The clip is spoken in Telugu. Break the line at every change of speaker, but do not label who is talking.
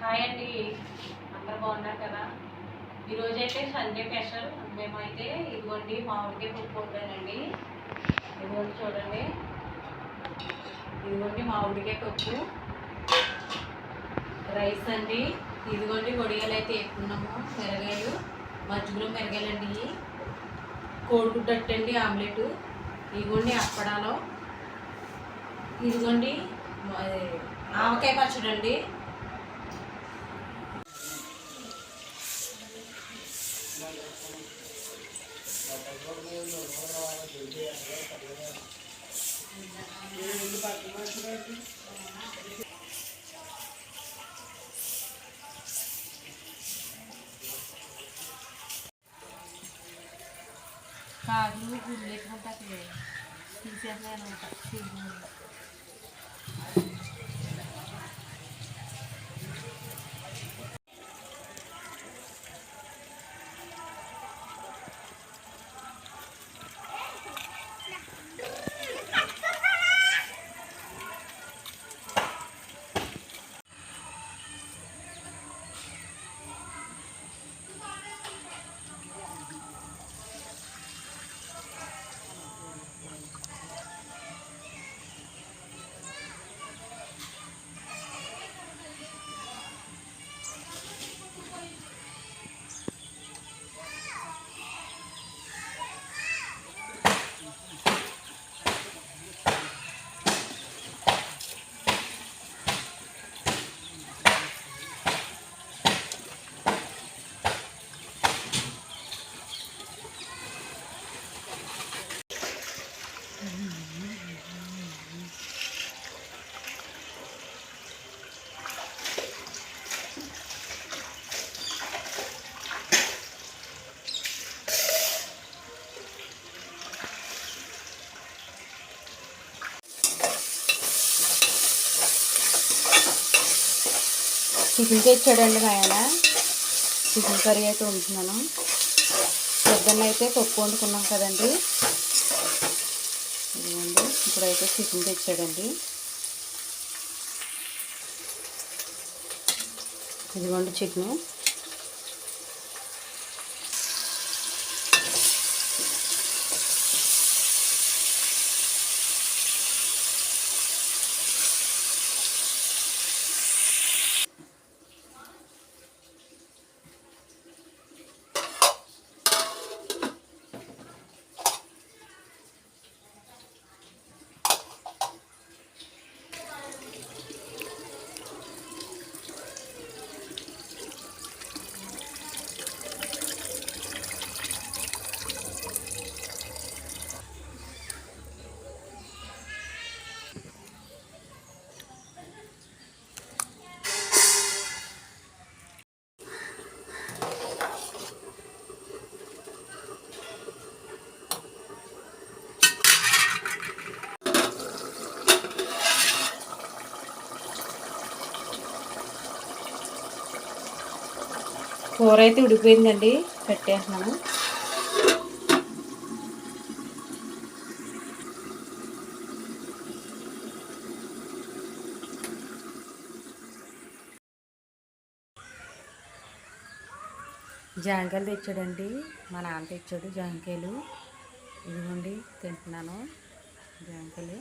హాయ్ అండి. అందరు బాగున్నారు కదా? ఈరోజు అయితే సండే స్పెషల్. మేమైతే ఇదిగోండి మామిడికాయ పప్పు వండానండి. ఇదిగోండి చూడండి. ఇదిగోండి మామిడికాయ పప్పు. రైస్ అండి. ఇదిగోండి వడియాలు అయితే వేసుకున్నాము మిరగాయలు. మజ్జిగలో మిరగాయలండి. ఇవి కోడిగుడ్డు అట్టండి ఆమ్లెట్. ఇదిగోండి అప్పడాలో. ఇదిగోండి ఆవకాయ పచ్చడి అండి కాదు గుళ్ళు ఎట్టుకుంటే తీసేస్తాను
Chicken తెచ్చాడండి మా ఆయన చికెన్ కర్రీ అయితే వండుతున్నాను. పొద్దున్న అయితే పప్పు వండుకున్నాం కదండి. ఇప్పుడైతే చికెన్ తెచ్చాడండి. ఇదిగోండి చికెను. కూర అయితే ఉడిపోయిందండి పెట్టేస్తున్నాను. జాంకాయలు తెచ్చాడండి. మా నాన్న తెచ్చాడు జాంకాయలు. ఇదిగోండి తింటున్నాను జాంకాయలు.